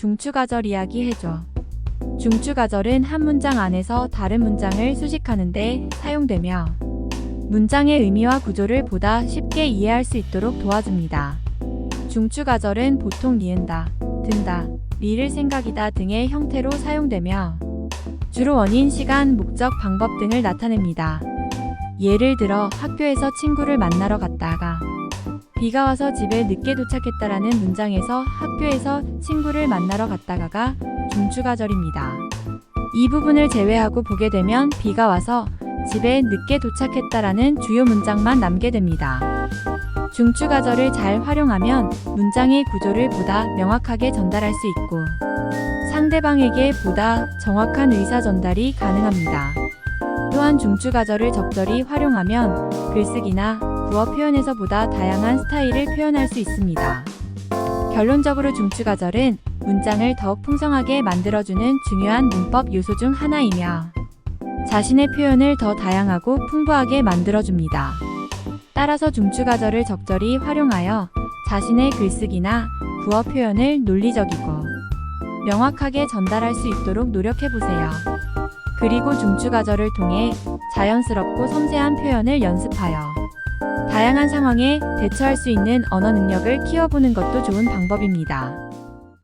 중추가절 이야기 해줘. 중추가절은 한 문장 안에서 다른 문장을 수식하는데 사용되며 문장의 의미와 구조를 보다 쉽게 이해할 수 있도록 도와줍니다. 중추가절은 보통 니은다, 든다, 리를 생각이다 등의 형태로 사용되며 주로 원인, 시간, 목적, 방법 등을 나타냅니다. 예를 들어 학교에서 친구를 만나러 갔다가 비가 와서 집에 늦게 도착했다라는 문장에서 학교에서 친구를 만나러 갔다가가 중추가절입니다. 이 부분을 제외하고 보게 되면 비가 와서 집에 늦게 도착했다라는 주요 문장만 남게 됩니다. 중추가절을 잘 활용하면 문장의 구조를 보다 명확하게 전달할 수 있고 상대방에게 보다 정확한 의사 전달이 가능합니다. 또한 중추가절을 적절히 활용하면 글쓰기나 구어 표현에서 보다 다양한 스타일을 표현할 수 있습니다. 결론적으로 중추가절은 문장을 더욱 풍성하게 만들어주는 중요한 문법 요소 중 하나이며 자신의 표현을 더 다양하고 풍부하게 만들어줍니다. 따라서 중추가절을 적절히 활용하여 자신의 글쓰기나 구어 표현을 논리적이고 명확하게 전달할 수 있도록 노력해보세요. 그리고 중추가절을 통해 자연스럽고 섬세한 표현을 연습하여 다양한 상황에 대처할 수 있는 언어 능력을 키워보는 것도 좋은 방법입니다.